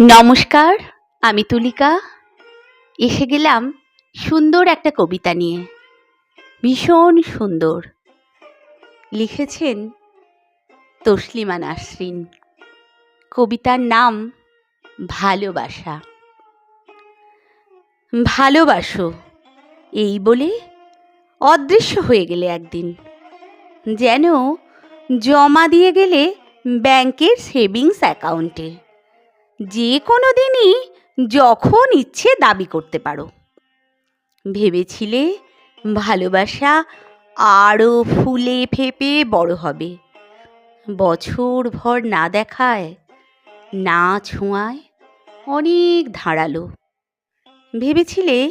নমস্কার, আমি তুলিকা। এসে গেলাম সুন্দর একটা কবিতা নিয়ে। ভীষণ সুন্দর। লিখেছেন তসলিমা নাসরিন। কবিতার নাম ভালোবাসা। ভালোবাসো, এই বলে অদৃশ্য হয়ে গেলে একদিন। যেন জমা দিয়ে গেলে ব্যাংকের সেভিংস অ্যাকাউন্টে। যে কোনো দিনই যখন ইচ্ছে দাবি করতে পারো। ভেবেছিলে ভালোবাসা আরও ফুলে ফেপে বড় হবে। বছর ভর না দেখায়, না ছোঁয়ায় অনেক ধারালো। ভেবেছিলে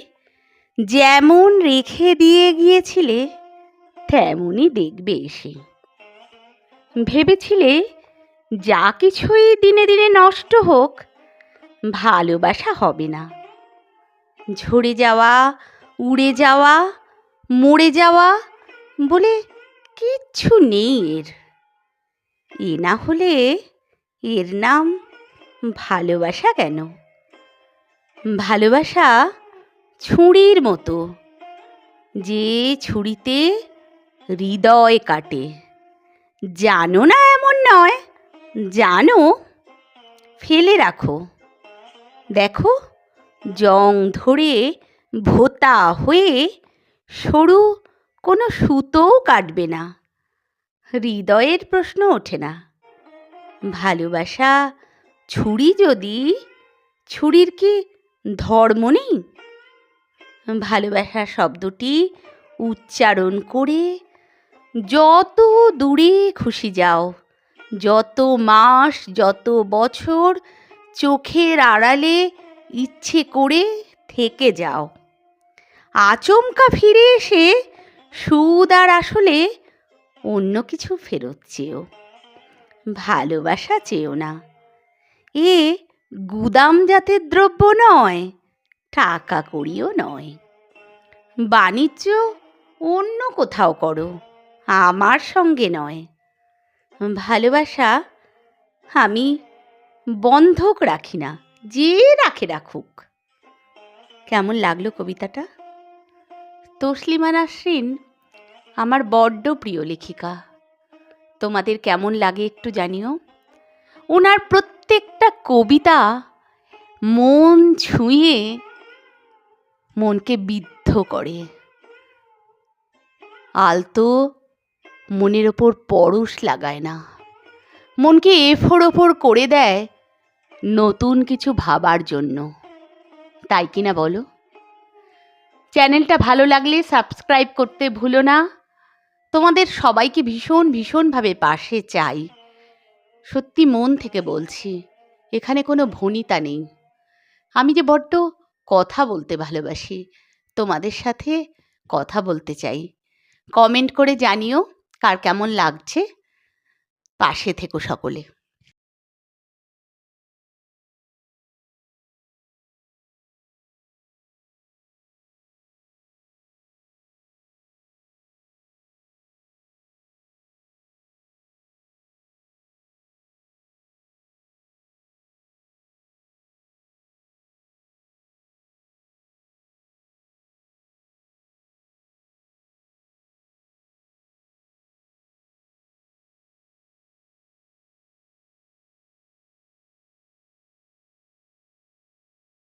যেমন রেখে দিয়ে গিয়েছিলে, তেমনই দেখবে এসে। ভেবেছিলে যা কিছুই দিনে দিনে নষ্ট হোক, ভালোবাসা হবে না। ঝরে যাওয়া, উড়ে যাওয়া, মরে যাওয়া বলে কিচ্ছু নেই এর। এ না হলে এর নাম ভালোবাসা কেন? ভালোবাসা ছুরির মতো, যে ছুরিতে হৃদয় কাটে। জানো না এমন নয় জানো, ফেলে রাখো। দেখো, জং ধরে ভোতা হয়ে সরু কোনো সুতোও কাটবে না। হৃদয়ের প্রশ্ন ওঠে না। ভালোবাসা ছুরি যদি, ছুরির কি ধর্ম নেই? ভালোবাসা শব্দটি উচ্চারণ করে যত দূরে খুশি যাও। যত মাস, যত বছর চোখের আড়ালে ইচ্ছে করে থেকে যাও। আচমকা ফিরে এসে সুদ আর আসলে অন্য কিছু ফেরত চেয়েও। ভালোবাসা চেয়েও না। এ গুদাম জাতের দ্রব্য নয়, টাকা করিও নয়। বাণিজ্য অন্য কোথাও করো, আমার সঙ্গে নয়। ভালোবাসা আমি বন্ধক রাখি না, যে রাখে রাখুক। কেমন লাগল কবিতাটা? তসলিমা নাসরিন, আমার বড্ড প্রিয় লেখিকা। তোমাদের কেমন লাগে একটু জানিও। ওনার প্রত্যেকটা কবিতা মন ছুঁয়ে মনকে বিদ্ধ করে। আলতো মনের ওপর পরশ লাগায় না। মনকে এফোর ওপর করে দেয় নতুন কিছু ভাবার জন্য। তাই কি না বলো? চ্যানেলটা ভালো লাগলে সাবস্ক্রাইব করতে ভুলো না। তোমাদের সবাইকে ভীষণ, ভীষণভাবে পাশে চাই। সত্যি মন থেকে বলছি, এখানে কোনো ভনিতা নেই। আমি যে বড্ড কথা বলতে ভালোবাসি, তোমাদের সাথে কথা বলতে চাই। কমেন্ট করে জানিও। কার কেমন লাগছে? পাশে থেকো সকলে।